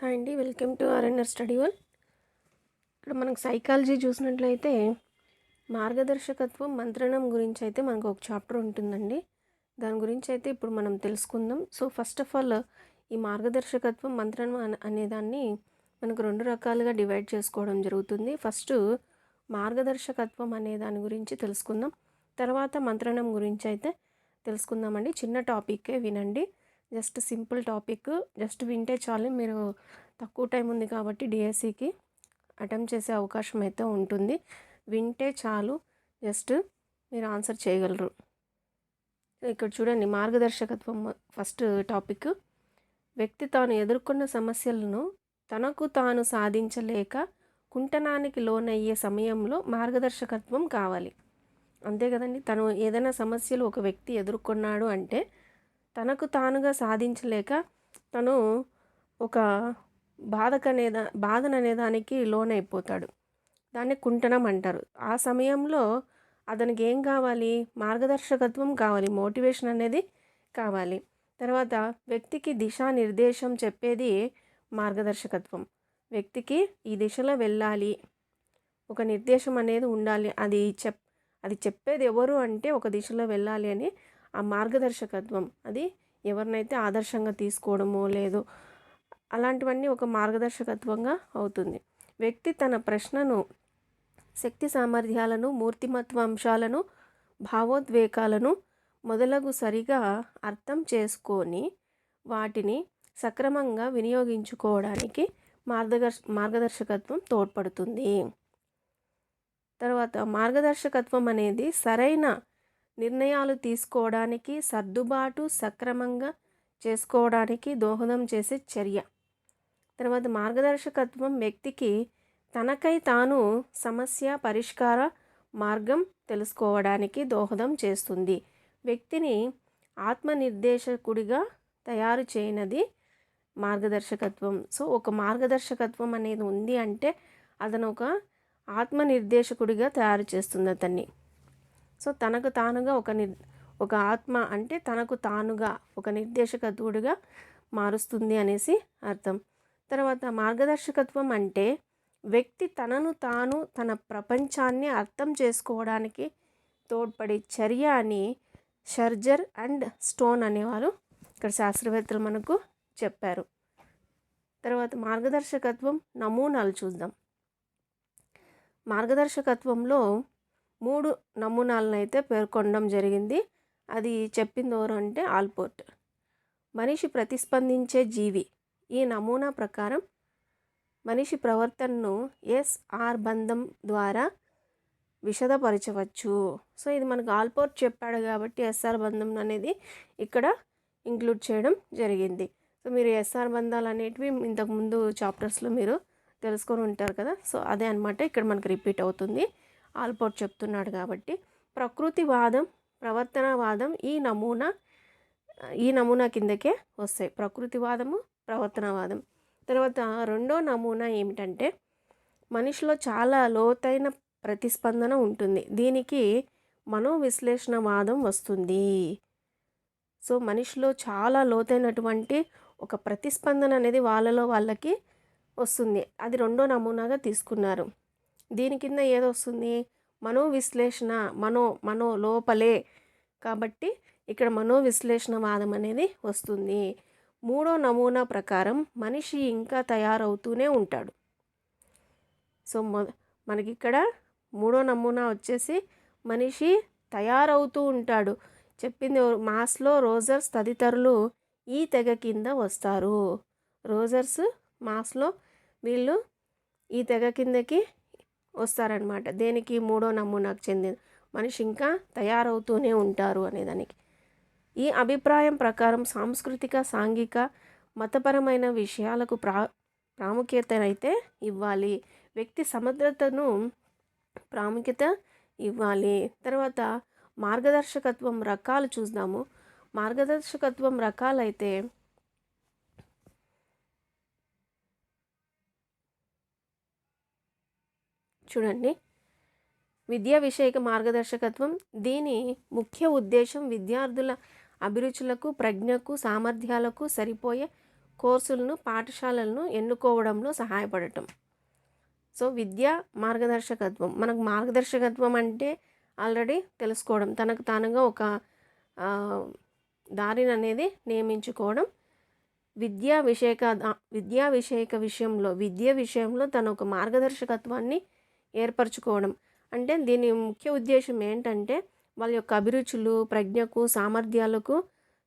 Hi అండి welcome to RNR study వల్ ఇక్కడ మనకు సైకాలజీ చూసినట్లయితే మార్గదర్శకత్వం మంత్రణం గురించి అయితే మనకు ఒక చాప్టర్ ఉంటుందండి. దాని గురించి అయితే ఇప్పుడు మనం తెలుసుకుందాం. సో ఫస్ట్ ఆఫ్ ఆల్ ఈ మార్గదర్శకత్వం మంత్రణం అనేదాన్ని మనకు రెండు రకాలుగా డివైడ్ చేసుకోవడం జరుగుతుంది. ఫస్ట్ మార్గదర్శకత్వం అనే దాని గురించి తెలుసుకుందాం. తర్వాత మంత్రణం గురించి అయితే తెలుసుకుందామండి. చిన్న టాపిక్కే వినండి. Just simple topic. జస్ట్ వింటే చాలు. మీరు తక్కువ టైం ఉంది కాబట్టి డిఎస్సికి అటెంప్ట్ చేసే అవకాశం అయితే ఉంటుంది. వింటే చాలు. జస్ట్ మీరు ఆన్సర్ చేయగలరు. ఇక్కడ చూడండి మార్గదర్శకత్వం ఫస్ట్ టాపిక్. వ్యక్తి తాను ఎదుర్కొన్న సమస్యలను తనకు తాను సాధించలేక కుంటనానికి లోనయ్యే సమయంలో మార్గదర్శకత్వం కావాలి. అంతే కదండి? తను ఏదైనా సమస్యలు ఒక వ్యక్తి ఎదుర్కొన్నాడు అంటే తనకు తానుగా సాధించలేక తను ఒక బాధకనేదా బాధననేదానికి లోనైపోతాడు. దాన్ని కుంటనం అంటారు. ఆ సమయంలో అతనికి ఏం కావాలి? మార్గదర్శకత్వం కావాలి మోటివేషన్ అనేది కావాలి. తర్వాత వ్యక్తికి దిశానిర్దేశం చెప్పేది మార్గదర్శకత్వం. వ్యక్తికి ఈ దిశలో వెళ్ళాలి ఒక నిర్దేశం అనేది ఉండాలి. అది చెప్ అది చెప్పేది ఎవరు అంటే ఒక దిశలో వెళ్ళాలి అని ఆ మార్గదర్శకత్వం. అది ఎవరినైతే ఆదర్శంగా తీసుకోవడమో లేదో అలాంటివన్నీ ఒక మార్గదర్శకత్వంగా అవుతుంది. వ్యక్తి తన ప్రశ్నను శక్తి సామర్థ్యాలను మూర్తిమత్వ అంశాలను భావోద్వేగాలను మొదలగు సరిగా అర్థం చేసుకొని వాటిని సక్రమంగా వినియోగించుకోవడానికి మార్గదర్శ మార్గదర్శకత్వం తోడ్పడుతుంది. తర్వాత మార్గదర్శకత్వం అనేది సరైన నిర్ణయాలు తీసుకోవడానికి సర్దుబాటు సక్రమంగా చేసుకోవడానికి దోహదం చేసే చర్య. తర్వాత మార్గదర్శకత్వం వ్యక్తికి తనకై తాను సమస్య పరిష్కార మార్గం తెలుసుకోవడానికి దోహదం చేస్తుంది. వ్యక్తిని ఆత్మనిర్దేశకుడిగా తయారు చేయనది మార్గదర్శకత్వం. సో ఒక మార్గదర్శకత్వం అనేది ఉంది అంటే అతను ఒక ఆత్మనిర్దేశకుడిగా తయారు చేస్తుంది అతన్ని. సో తనకు తానుగా ఒక నిర్ ఒక ఆత్మ అంటే తనకు తానుగా ఒక నిర్దేశకత్వుడిగా మారుస్తుంది అనేసి అర్థం. తర్వాత మార్గదర్శకత్వం అంటే వ్యక్తి తనను తాను తన ప్రపంచాన్ని అర్థం చేసుకోవడానికి తోడ్పడే చర్య అని షర్జర్ అండ్ స్టోన్ అనేవారు ఇక్కడ శాస్త్రవేత్తలు మనకు చెప్పారు. తర్వాత మార్గదర్శకత్వం నమూనాలు చూద్దాం. మార్గదర్శకత్వంలో మూడు నమూనాలను అయితే పేర్కొనడం జరిగింది. అది చెప్పింది ఎవరు అంటే ఆల్పోర్ట్ మనిషి ప్రతిస్పందించే జీవి. ఈ నమూనా ప్రకారం మనిషి ప్రవర్తనను ఎస్ఆర్ బంధం ద్వారా విషదపరచవచ్చు. సో ఇది మనకు ఆల్పోర్ట్ చెప్పాడు కాబట్టి ఎస్ఆర్ బంధం అనేది ఇక్కడ ఇంక్లూడ్ చేయడం జరిగింది. సో మీరు ఎస్ఆర్ బంధాలు అనేటివి ఇంతకుముందు చాప్టర్స్లో మీరు తెలుసుకొని ఉంటారు కదా? సో అదే అనమాట ఇక్కడ మనకు రిపీట్ అవుతుంది. ఆల్పోర్ట్ చెప్తున్నాడు కాబట్టి ప్రకృతివాదం ప్రవర్తనవాదం ఈ నమూనా ఈ నమూనా కిందకే వస్తాయి. ప్రకృతివాదము ప్రవర్తనవాదం. తర్వాత రెండో నమూనా ఏమిటంటే మనిషిలో చాలా లోతైన ప్రతిస్పందన ఉంటుంది. దీనికి మనోవిశ్లేషణవాదం వస్తుంది. సో మనిషిలో చాలా లోతైనటువంటి ఒక ప్రతిస్పందన అనేది వాళ్ళలో వాళ్ళకి వస్తుంది. అది రెండో నమూనాగా తీసుకున్నారు. దీని కింద ఏదొస్తుంది? మనో విశ్లేషణ మనో మనో లోపలే. కాబట్టి ఇక్కడ మనో విశ్లేషణవాదం అనేది వస్తుంది. మూడో నమూనా ప్రకారం మనిషి ఇంకా తయారవుతూనే ఉంటాడు. సో మొ మనకి ఇక్కడ మూడో నమూనా వచ్చేసి మనిషి తయారవుతూ ఉంటాడు. చెప్పింది మాస్లో రోజర్స్ తదితరులు ఈ తెగ కింద వస్తారు. రోజర్స్ మాస్లో వీళ్ళు ఈ తెగ కిందకి వస్తారనమాట. దేనికి? మూడో నమూనాకు చెందిన మనిషి ఇంకా తయారవుతూనే ఉంటారు అనేదానికి. ఈ అభిప్రాయం ప్రకారం సాంస్కృతిక సాంఘిక మతపరమైన విషయాలకు ప్రా ప్రాముఖ్యతనైతే ఇవ్వాలి. వ్యక్తి సమగ్రతను ప్రాముఖ్యత ఇవ్వాలి. తర్వాత మార్గదర్శకత్వం రకాలు చూద్దాము. మార్గదర్శకత్వం రకాలైతే చూడండి. విద్యా విషయక మార్గదర్శకత్వం దీని ముఖ్య ఉద్దేశం విద్యార్థుల అభిరుచులకు ప్రజ్ఞకు సామర్థ్యాలకు సరిపోయే కోర్సులను పాఠశాలలను ఎన్నుకోవడంలో సహాయపడటం. సో విద్యా మార్గదర్శకత్వం. మనకు మార్గదర్శకత్వం అంటే ఆల్రెడీ తెలుసుకోవడం తనకు తానుగా ఒక దారిని అనేది నియమించుకోవడం. విద్యా విషయక విద్యా విషయక విషయంలో విద్య విషయంలో తన ఒక మార్గదర్శకత్వాన్ని ఏర్పరచుకోవడం. అంటే దీని ముఖ్య ఉద్దేశం ఏంటంటే వాళ్ళ యొక్క అభిరుచులు ప్రజ్ఞకు సామర్థ్యాలకు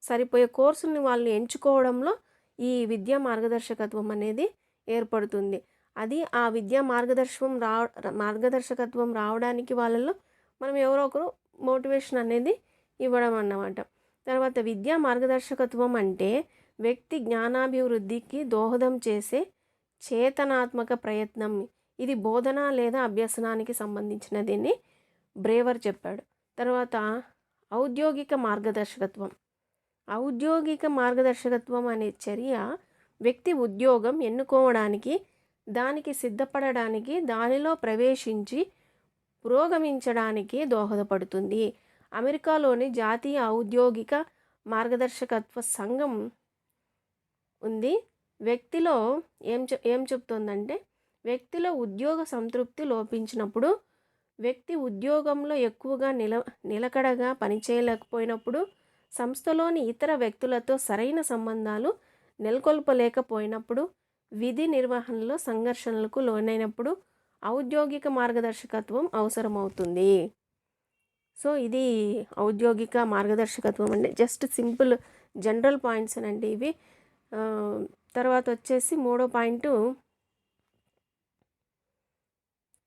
సరిపోయే కోర్సుని వాళ్ళు ఎంచుకోవడంలో ఈ విద్యా మార్గదర్శకత్వం అనేది ఏర్పడుతుంది. అది ఆ విద్యా మార్గదర్శకం రా మార్గదర్శకత్వం రావడానికి వాళ్ళలో మనం ఎవరో ఒకరు మోటివేషన్ అనేది ఇవ్వడం అన్నమాట. తర్వాత విద్యా మార్గదర్శకత్వం అంటే వ్యక్తి జ్ఞానాభివృద్ధికి దోహదం చేసే చేతనాత్మక ప్రయత్నం. ఇది బోధన లేదా అభ్యసనానికి సంబంధించినదని బ్రేవర్ చెప్పాడు. తర్వాత ఔద్యోగిక మార్గదర్శకత్వం. ఔద్యోగిక మార్గదర్శకత్వం అనే చర్య వ్యక్తి ఉద్యోగం ఎన్నుకోవడానికి దానికి సిద్ధపడడానికి దానిలో ప్రవేశించి పురోగమించడానికి దోహదపడుతుంది. అమెరికాలోని జాతీయ ఔద్యోగిక మార్గదర్శకత్వ సంఘం ఉంది. వ్యక్తిలో ఏం చె ఏం చెప్తుందంటే వ్యక్తిలో ఉద్యోగ సంతృప్తి లోపించినప్పుడు వ్యక్తి ఉద్యోగంలో ఎక్కువగా నిల నిలకడగా పనిచేయలేకపోయినప్పుడు సంస్థలోని ఇతర వ్యక్తులతో సరైన సంబంధాలు నెలకొల్పలేకపోయినప్పుడు విధి నిర్వహణలో సంఘర్షణలకు లోనైనప్పుడు ఔద్యోగిక మార్గదర్శకత్వం అవసరమవుతుంది. సో ఇది ఔద్యోగిక మార్గదర్శకత్వం అండి. జస్ట్ సింపుల్ జనరల్ పాయింట్స్ అండి ఇవి. తర్వాత వచ్చేసి మూడో పాయింట్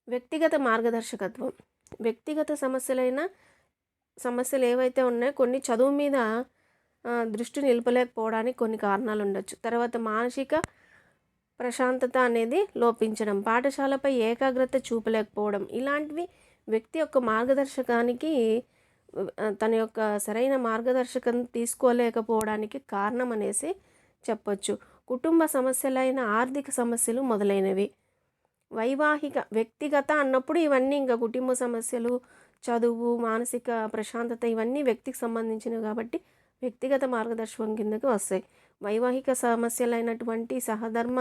వ్యక్తిగత మార్గదర్శకత్వం. వ్యక్తిగత సమస్యలైన సమస్యలు ఏవైతే ఉన్నాయో కొన్ని చదువు మీద దృష్టి నిలపలేకపోవడానికి కొన్ని కారణాలు ఉండొచ్చు తర్వాత మానసిక ప్రశాంతత అనేది లోపించడం పాఠశాలపై ఏకాగ్రత చూపలేకపోవడం ఇలాంటివి వ్యక్తి యొక్క మార్గదర్శకానికి తన యొక్క సరైన మార్గదర్శకం తీసుకోలేకపోవడానికి కారణం అనేసి చెప్పొచ్చు. కుటుంబ సమస్యలైన ఆర్థిక సమస్యలు మొదలైనవి. వైవాహిక వ్యక్తిగత అన్నప్పుడు ఇవన్నీ ఇంకా కుటుంబ సమస్యలు చదువు మానసిక ప్రశాంతత ఇవన్నీ వ్యక్తికి సంబంధించినవి కాబట్టి వ్యక్తిగత మార్గదర్శకం కిందకి వస్తాయి. వైవాహిక సమస్యలైనటువంటి సహధర్మ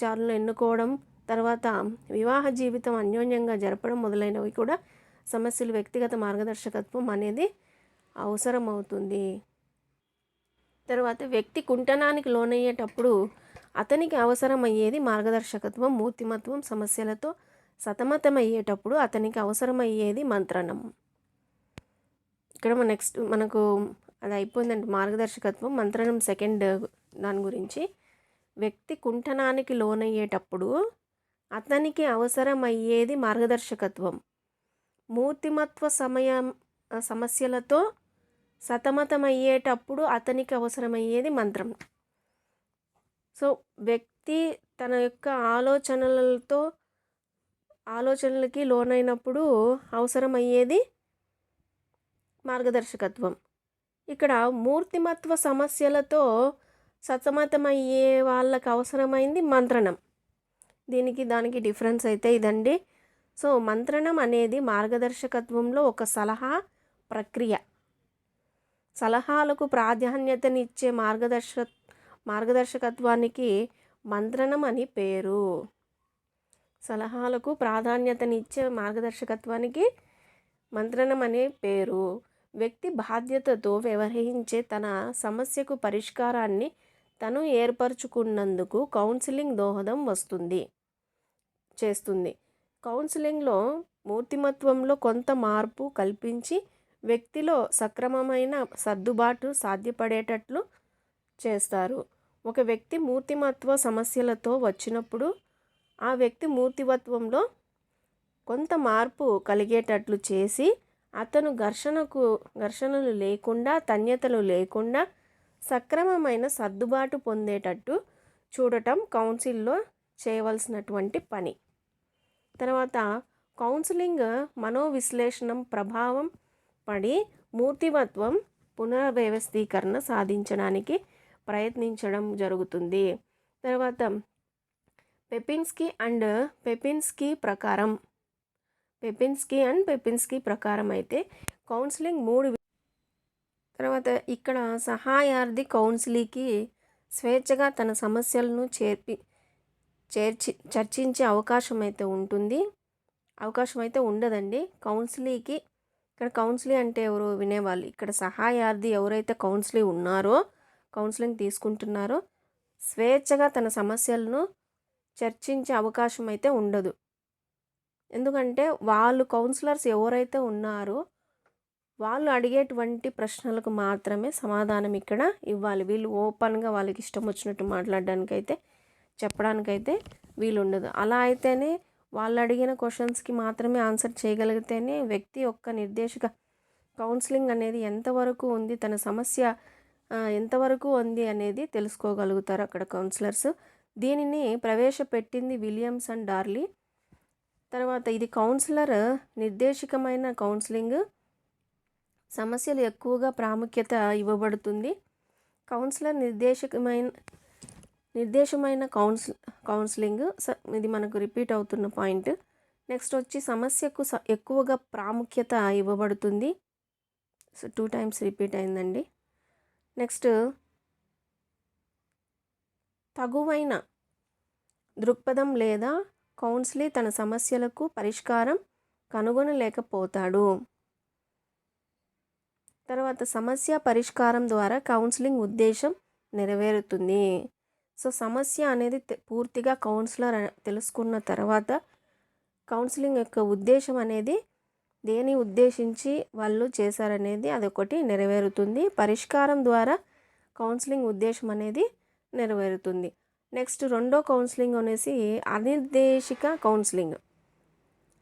చారులను ఎన్నుకోవడం తర్వాత వివాహ జీవితం అన్యోన్యంగా జరపడం మొదలైనవి కూడా సమస్యలు వ్యక్తిగత మార్గదర్శకత్వం అనేది అవసరమవుతుంది. తర్వాత వ్యక్తి కుంటనానికి లోనయ్యేటప్పుడు అతనికి అవసరమయ్యేది మార్గదర్శకత్వం మూర్తిమత్వం సమస్యలతో సతమతమయ్యేటప్పుడు అతనికి అవసరమయ్యేది మంత్రణం. ఇక్కడ మన నెక్స్ట్ మనకు అది అయిపోయిందంటే మార్గదర్శకత్వం మంత్రణం సెకండ్ దాని గురించి. వ్యక్తి కుంఠనానికి లోనయ్యేటప్పుడు అతనికి అవసరమయ్యేది మార్గదర్శకత్వం. మూర్తిమత్వ సమయం సమస్యలతో సతమతమయ్యేటప్పుడు అతనికి అవసరమయ్యేది మంత్రం. సో వ్యక్తి తన యొక్క ఆలోచనలతో ఆలోచనలకి లోనైనప్పుడు అవసరమయ్యేది మార్గదర్శకత్వం. ఇక్కడ మూర్తిమత్వ సమస్యలతో సతమతమయ్యే వాళ్ళకి అవసరమైంది మంత్రణం. దీనికి దానికి డిఫరెన్స్ అయితే ఇదండి. సో మంత్రణం అనేది మార్గదర్శకత్వంలో ఒక సలహా ప్రక్రియ. సలహాలకు ప్రాధాన్యతనిచ్చే మార్గదర్శ మార్గదర్శకత్వానికి మంత్రణం అని పేరు. సలహాలకు ప్రాధాన్యతనిచ్చే మార్గదర్శకత్వానికి మంత్రణం అనే పేరు. వ్యక్తి బాధ్యతతో వ్యవహరించే తన సమస్యకు పరిష్కారాన్ని తను ఏర్పరచుకున్నందుకు కౌన్సిలింగ్ దోహదం వస్తుంది చేస్తుంది. కౌన్సిలింగ్లో మూర్తిమత్వంలో కొంత మార్పు కల్పించి వ్యక్తిలో సక్రమమైన సర్దుబాటు సాధ్యపడేటట్లు చేస్తారు. ఒక వ్యక్తి మూర్తిమత్వ సమస్యలతో వచ్చినప్పుడు ఆ వ్యక్తి మూర్తివత్వంలో కొంత మార్పు కలిగేటట్లు చేసి అతను ఘర్షణకు ఘర్షణలు లేకుండా తన్యతలు లేకుండా సక్రమమైన సర్దుబాటు పొందేటట్టు చూడటం కౌన్సిల్లో చేయవలసినటువంటి పని. తర్వాత కౌన్సిలింగ్ మనోవిశ్లేషణం ప్రభావం పడి మూర్తిమత్వం పునర్వ్యవస్థీకరణ సాధించడానికి ప్రయత్నించడం జరుగుతుంది. తర్వాత పెపిన్స్కి అండ్ పెపిన్స్కి ప్రకారం పెపిన్స్కి అండ్ పెపిన్స్కి ప్రకారం అయితే కౌన్సిలింగ్ మూడు తర్వాత ఇక్కడ సహాయార్థి కౌన్సిలింగ్కి స్వేచ్ఛగా తన సమస్యలను చేర్పి చేర్చి చర్చించే అవకాశం అయితే ఉంటుంది. అవకాశం అయితే ఉండదండి. కౌన్సిలీకి ఇక్కడ కౌన్సిలీ అంటే ఎవరు వినేవాళ్ళు? ఇక్కడ సహాయార్థి ఎవరైతే కౌన్సిలీ ఉన్నారో కౌన్సిలింగ్ తీసుకుంటున్నారో స్వేచ్ఛగా తన సమస్యలను చర్చించే అవకాశం అయితే ఉండదు. ఎందుకంటే వాళ్ళు కౌన్సిలర్స్ ఎవరైతే ఉన్నారో వాళ్ళు అడిగేటువంటి ప్రశ్నలకు మాత్రమే సమాధానం ఇక్కడ ఇవ్వాలి. వీళ్ళు ఓపెన్గా వాళ్ళకి ఇష్టం వచ్చినట్టు మాట్లాడడానికైతే చెప్పడానికైతే వీలు ఉండదు అలా అయితేనే వాళ్ళు అడిగిన క్వశ్చన్స్కి మాత్రమే ఆన్సర్ చేయగలిగితేనే వ్యక్తి యొక్క నిర్దేశక కౌన్సిలింగ్ అనేది ఎంతవరకు ఉంది తన సమస్య ఎంతవరకు ఉంది అనేది తెలుసుకోగలుగుతారు అక్కడ కౌన్సిలర్స్. దీనిని ప్రవేశపెట్టింది విలియమ్స్ అండ్ డార్లీ. తర్వాత ఇది కౌన్సిలర్ నిర్దేశకమైన కౌన్సిలింగ్. సమస్యలు ఎక్కువగా ప్రాముఖ్యత ఇవ్వబడుతుంది. కౌన్సిలర్ నిర్దేశకమైన నిర్దేశమైన కౌన్సిల్ కౌన్సిలింగ్. ఇది మనకు రిపీట్ అవుతున్న పాయింట్. నెక్స్ట్ వచ్చి సమస్యకు ఎక్కువగా ప్రాముఖ్యత ఇవ్వబడుతుంది. సో టూ టైమ్స్ రిపీట్ అయిందండి. నెక్స్ట్ తగువైన దృక్పథం లేదా కౌన్సిలీ తన సమస్యలకు పరిష్కారం కనుగొనలేకపోతాడు. తర్వాత సమస్య పరిష్కారం ద్వారా కౌన్సిలింగ్ ఉద్దేశం నెరవేరుతుంది. సో సమస్య అనేది పూర్తిగా కౌన్సిలర్ తెలుసుకున్న తర్వాత కౌన్సిలింగ్ యొక్క ఉద్దేశం అనేది దేని ఉద్దేశించి వాళ్ళు చేశారనేది అదొకటి నెరవేరుతుంది. పరిష్కారం ద్వారా కౌన్సిలింగ్ ఉద్దేశం అనేది నెరవేరుతుంది. నెక్స్ట్ రెండో కౌన్సిలింగ్ అనేసి అనిర్దేశిక కౌన్సిలింగ్.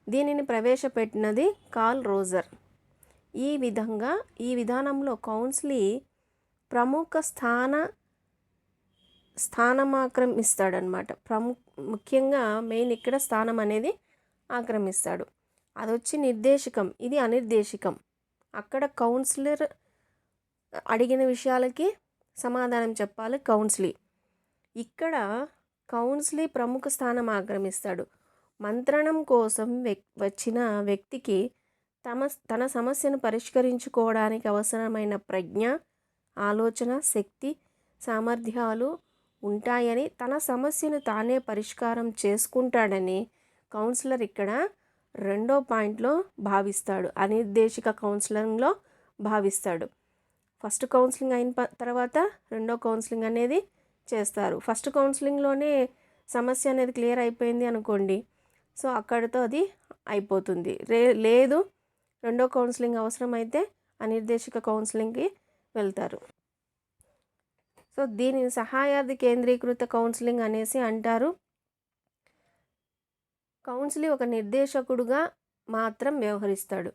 దీనిని ప్రవేశపెట్టినది కాల్ రోజర్. ఈ విధంగా ఈ విధానంలో కౌన్సిలీ ప్రముఖ స్థాన స్థానం ఆక్రమిస్తాడనమాట ప్రము ముఖ్యంగా మెయిన్ ఇక్కడ స్థానం అనేది ఆక్రమిస్తాడు. అది వచ్చి నిర్దేశకం. ఇది అనిర్దేశకం. అక్కడ కౌన్సిలర్ అడిగిన విషయాలకి సమాధానం చెప్పాలి కౌన్సిలీ. ఇక్కడ కౌన్సిలీ ప్రముఖ స్థానం ఆక్రమిస్తాడు. మంత్రణం కోసం వచ్చిన వ్యక్తికి తమ తన సమస్యను పరిష్కరించుకోవడానికి అవసరమైన ప్రజ్ఞ ఆలోచన శక్తి సామర్థ్యాలు ఉంటాయని తన సమస్యను తానే పరిష్కారం చేసుకుంటాడని కౌన్సిలర్ ఇక్కడ రెండో పాయింట్లో భావిస్తాడు. అనిర్దేశిక కౌన్సిలింగ్లో భావిస్తాడు. ఫస్ట్ కౌన్సిలింగ్ అయిన తర్వాత రెండో కౌన్సిలింగ్ అనేది చేస్తారు. ఫస్ట్ కౌన్సిలింగ్లోనే సమస్య అనేది క్లియర్ అయిపోయింది అనుకోండి. సో అక్కడితో అది అయిపోతుంది. రే లేదు రెండో కౌన్సిలింగ్ అవసరమైతే అనిర్దేశిక కౌన్సిలింగ్కి వెళ్తారు. సో దీనిని సహాయార్థి కేంద్రీకృత కౌన్సిలింగ్ అనేసి అంటారు. కౌన్సిలింగ్ ఒక నిర్దేశకుడుగా మాత్రం వ్యవహరిస్తాడు.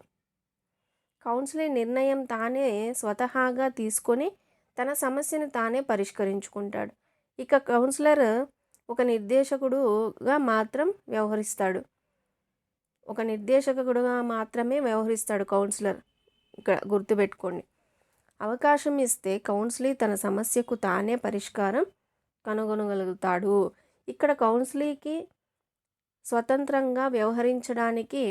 కౌన్సిలింగ్ నిర్ణయం తానే స్వతహాగా తీసుకొని తన సమస్యను తానే పరిష్కరించుకుంటాడు. ఇక కౌన్సిలర్ ఒక నిర్దేశకుడుగా మాత్రం వ్యవహరిస్తాడు. ఒక నిర్దేశకుడుగా మాత్రమే వ్యవహరిస్తాడు కౌన్సిలర్. ఇక్కడ గుర్తుపెట్టుకోండి. అవకాశం ఇస్తే కౌన్సిలీ తన సమస్యకు తానే పరిష్కారం కనుగొనగలుగుతాడు. ఇక్కడ కౌన్సిలీకి స్వతంత్రంగా వ్యవహరించడానికి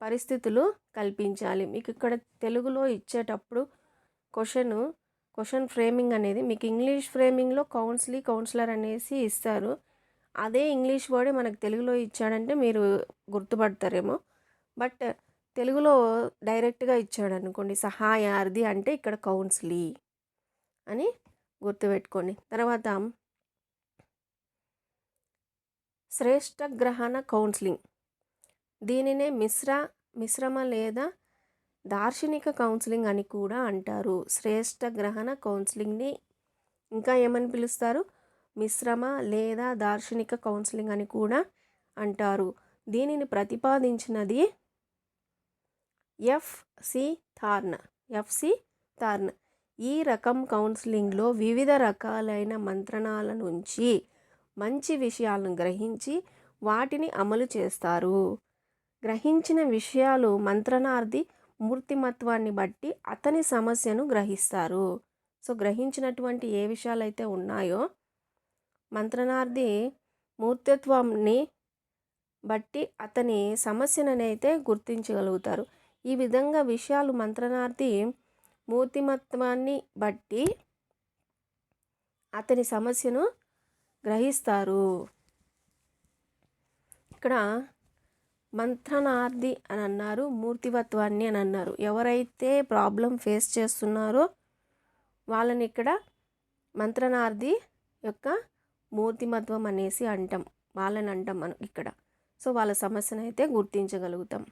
పరిస్థితులు కల్పించాలి. మీకు ఇక్కడ తెలుగులో ఇచ్చేటప్పుడు క్వశ్చన్ క్వశ్చన్ ఫ్రేమింగ్ అనేది మీకు ఇంగ్లీష్ ఫ్రేమింగ్లో కౌన్సిలీ కౌన్సిలర్ అనేసి ఇస్తారు. అదే ఇంగ్లీష్ వర్డే మనకు తెలుగులో ఇచ్చాడంటే మీరు గుర్తుపడతారేమో. బట్ తెలుగులో డైరెక్ట్గా ఇచ్చాడు అనుకోండి సహాయార్థి అంటే ఇక్కడ కౌన్సిలీ అని గుర్తుపెట్టుకోండి. తర్వాత శ్రేష్ట గ్రహణ కౌన్సిలింగ్. దీనినే మిశ్ర మిశ్రమ లేదా దార్శనిక కౌన్సిలింగ్ అని కూడా అంటారు. శ్రేష్ట గ్రహణ కౌన్సిలింగ్ని ఇంకా ఏమని పిలుస్తారు? మిశ్రమ లేదా దార్శనిక కౌన్సిలింగ్ అని కూడా అంటారు. దీనిని ప్రతిపాదించినది ఎఫ్సి థార్న్ ఎఫ్సి థార్న్. ఈ రకం కౌన్సిలింగ్లో వివిధ రకాలైన మంత్రణాల నుంచి మంచి విషయాలను గ్రహించి వాటిని అమలు చేస్తారు. గ్రహించిన విషయాలు మంత్రణార్థి మూర్తిమత్వాన్ని బట్టి అతని సమస్యను గ్రహిస్తారు. సో గ్రహించినటువంటి ఏ విషయాలు అయితే ఉన్నాయో మంత్రణార్థి మూర్తిత్వాన్ని బట్టి అతని సమస్యననైతే గుర్తించగలుగుతారు. ఈ విధంగా విషయాలు మంత్రణార్థి మూర్తిమత్వాన్ని బట్టి అతని సమస్యను గ్రహిస్తారు. ఇక్కడ మంత్రనార్థి అని అన్నారు మూర్తివత్వాన్ని అని అన్నారు. ఎవరైతే ప్రాబ్లం ఫేస్ చేస్తున్నారో వాళ్ళని ఇక్కడ మంత్రనార్థి యొక్క మూర్తిమత్వం అనేసి అంటాం. వాళ్ళని అంటాం మనం ఇక్కడ. సో వాళ్ళ సమస్యను అయితే గుర్తించగలుగుతాం.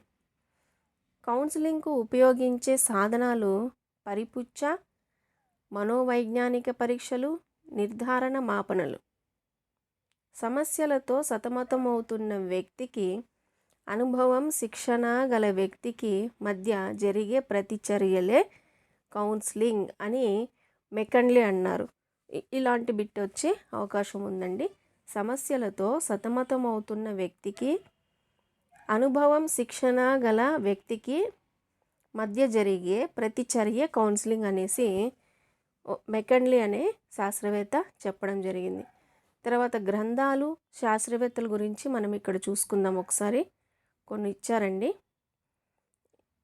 కౌన్సిలింగ్కు ఉపయోగించే సాధనాలు పరిపుచ్చ మనోవైజ్ఞానిక పరీక్షలు నిర్ధారణ మాపనలు. సమస్యలతో సతమతమవుతున్న వ్యక్తికి అనుభవం శిక్షణ గల వ్యక్తికి మధ్య జరిగే ప్రతిచర్యలే కౌన్సిలింగ్ అని మెకండ్లీ అన్నారు. ఇలాంటి బిట్ వచ్చే అవకాశం ఉందండి. సమస్యలతో సతమతమవుతున్న వ్యక్తికి అనుభవం శిక్షణ గల వ్యక్తికి మధ్య జరిగే ప్రతిచర్య కౌన్సిలింగ్ అనేసి మెకండ్లీ అనే శాస్త్రవేత్త చెప్పడం జరిగింది. తర్వాత గ్రంథాలు శాస్త్రవేత్తల గురించి మనం ఇక్కడ చూసుకుందాం ఒకసారి. కొన్ని ఇచ్చారండి.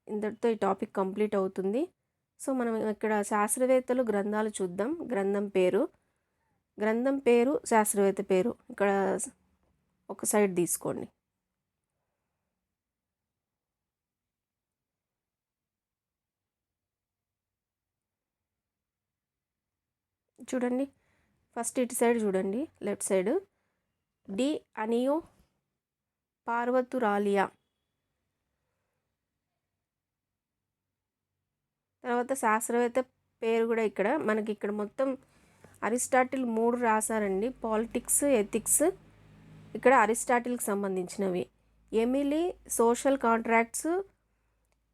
ఇంతటితో ఈ టాపిక్ కంప్లీట్ అవుతుంది. సో మనం ఇక్కడ శాస్త్రవేత్తలు గ్రంథాలు చూద్దాం. గ్రంథం పేరు. గ్రంథం పేరు శాస్త్రవేత్త పేరు. ఇక్కడ ఒక సైడ్ తీసుకోండి. చూడండి. ఫస్ట్ ఇటు సైడ్ చూడండి లెఫ్ట్ సైడ్. డి అనియో పార్వతురాలియా. తర్వాత శాస్త్రవేత్త పేరు కూడా ఇక్కడ. మనకి ఇక్కడ మొత్తం అరిస్టాటిల్ మూడు రాశారండి. పాలిటిక్స్ ఎథిక్స్ ఇక్కడ అరిస్టాటిల్కి సంబంధించినవి. ఎమిలీ సోషల్ కాంట్రాక్ట్స్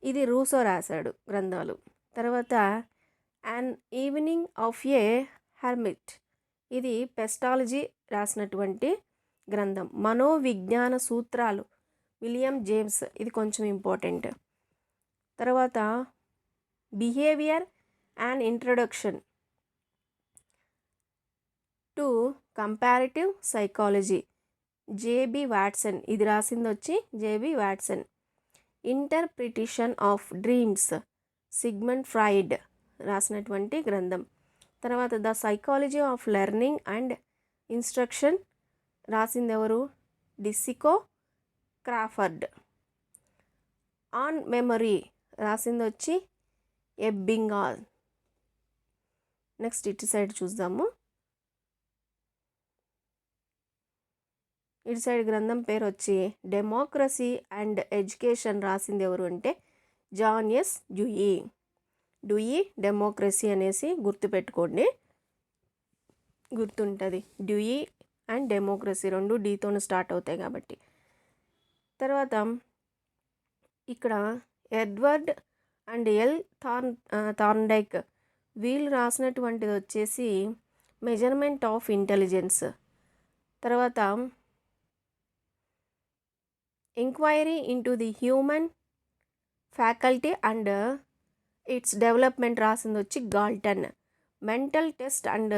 ఇది రూసో రాశాడు గ్రంథాలు. తర్వాత an evening of a hermit ఇది పెస్టాలజీ రాసినటువంటి గ్రంథం. మనోవిజ్ఞాన సూత్రాలు. William James. ఇది కొంచెం ఇంపార్టెంట్. తర్వాత behaviour and introduction. To comparative psychology. J B Watson. ఇది రాసింది వచ్చి J B Watson. Interpretation of dreams. Sigmund Freud రాసినటువంటి గ్రంథం. తర్వాత the psychology of learning and instruction రాసింది ఎవరు డిసికో క్రాఫర్డ్. ఆన్ మెమరీ రాసింది వచ్చి ఎబ్బింగాల్. నెక్స్ట్ ఇటు సైడ్ చూద్దాము. ఇటు సైడ్ గ్రంథం పేరు వచ్చి డెమోక్రసీ అండ్ ఎడ్యుకేషన్ రాసింది ఎవరు అంటే John S Dewey. Dewey democracy అనేసి గుర్తుపెట్టుకోండి. గుర్తుంటుంది. డ్యూయి అండ్ డెమోక్రసీ రెండు డీతోనే స్టార్ట్ అవుతాయి కాబట్టి. తర్వాత ఇక్కడ Edward and L Thorn Thorndike వీళ్ళు రాసినటువంటిది వచ్చేసి మెజర్మెంట్ ఆఫ్ ఇంటెలిజెన్స్. తర్వాత enquiry into the human faculty and its development రాసింది వచ్చి Galton mental test and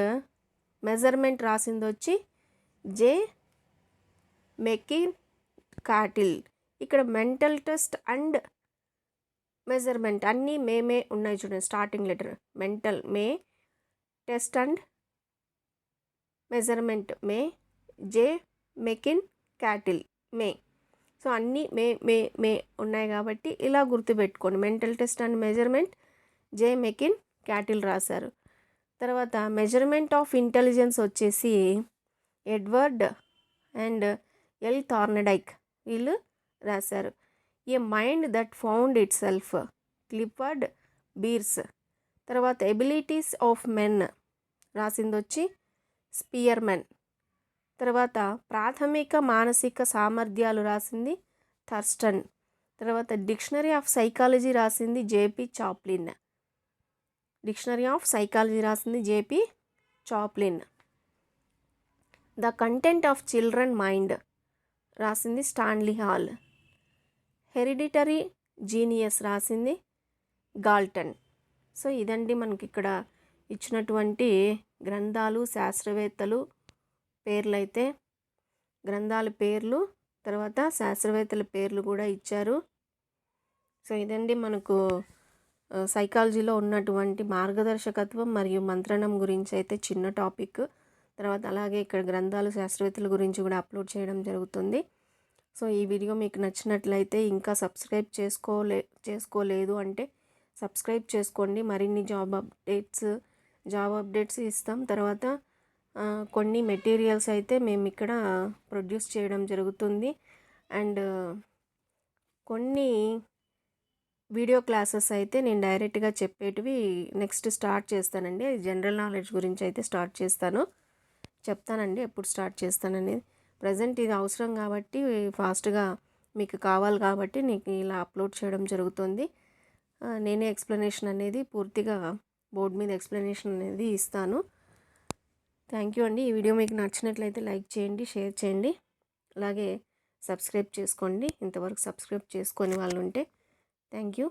measurement రాసింది వచ్చి జే మెకిన్ కాటిల్ ఇక్కడ మెంటల్ టెస్ట్ అండ్ మెజర్మెంట్ అన్నీ మేమే ఉన్నాయి చూడండి starting letter mental May test and measurement May J McKeen Cattell May. So అన్నీ మే మే మే ఉన్నాయి కాబట్టి ఇలా గుర్తుపెట్టుకోండి. Mental test and measurement J McKeen Cattell రాశారు. తర్వాత మెజర్మెంట్ ఆఫ్ ఇంటెలిజెన్స్ వచ్చేసి ఎడ్వర్డ్ అండ్ ఎల్ థార్నడైక్ వీళ్ళు రాశారు. A mind that found itself Clifford Beers తర్వాత ఎబిలిటీస్ ఆఫ్ మెన్ రాసింది వచ్చి స్పియర్మెన్ తర్వాత ప్రాథమిక మానసిక సామర్థ్యాలు రాసింది థర్స్టన్. తర్వాత డిక్షనరీ ఆఫ్ సైకాలజీ రాసింది J P Chaplin. Dictionary of psychology రాసింది J P Chaplin. The content of children mind రాసింది స్టాన్లీ హాల్. హెరిడిటరీ జీనియస్ రాసింది గాల్టన్. సో ఇదండి మనకి ఇక్కడ ఇచ్చినటువంటి గ్రంథాలు శాస్త్రవేత్తలు పేర్లు అయితే గ్రంథాల పేర్లు తర్వాత శాస్త్రవేత్తల పేర్లు కూడా ఇచ్చారు. సో ఇదండి మనకు సైకాలజీలో ఉన్నటువంటి మార్గదర్శకత్వం మరియు మంత్రణం గురించి అయితే చిన్న టాపిక్. తర్వాత అలాగే ఇక్కడ గ్రంథాలు శాస్త్రవేత్తల గురించి కూడా అప్లోడ్ చేయడం జరుగుతుంది. సో ఈ వీడియో మీకు నచ్చినట్లయితే ఇంకా సబ్స్క్రైబ్ చేసుకోలే చేసుకోలేదు అంటే సబ్స్క్రైబ్ చేసుకోండి. మరిన్ని జాబ్ అప్డేట్స్ జాబ్ అప్డేట్స్ ఇస్తాం. తర్వాత కొన్ని మెటీరియల్స్ అయితే మేము ఇక్కడ ప్రొడ్యూస్ చేయడం జరుగుతుంది. అండ్ కొన్ని వీడియో క్లాసెస్ అయితే నేను డైరెక్ట్గా చెప్పేటివి నెక్స్ట్ స్టార్ట్ చేస్తానండి. జనరల్ నాలెడ్జ్ గురించి అయితే స్టార్ట్ చేస్తాను. చెప్తానండి ఎప్పుడు స్టార్ట్ చేస్తాననేది. ప్రజెంట్ ఇది అవసరం కాబట్టి ఫాస్ట్గా మీకు కావాలి కాబట్టి నీకు ఇలా అప్లోడ్ చేయడం జరుగుతుంది. నేనే ఎక్స్ప్లెనేషన్ అనేది పూర్తిగా బోర్డు మీద ఎక్స్ప్లెనేషన్ అనేది ఇస్తాను. థ్యాంక్ యూ అండి. ఈ వీడియో మీకు నచ్చినట్లయితే లైక్ చేయండి షేర్ చేయండి. అలాగే సబ్స్క్రైబ్ చేసుకోండి. ఇంతవరకు సబ్స్క్రైబ్ చేసుకొని వాళ్ళు ఉంటే థ్యాంక్ యూ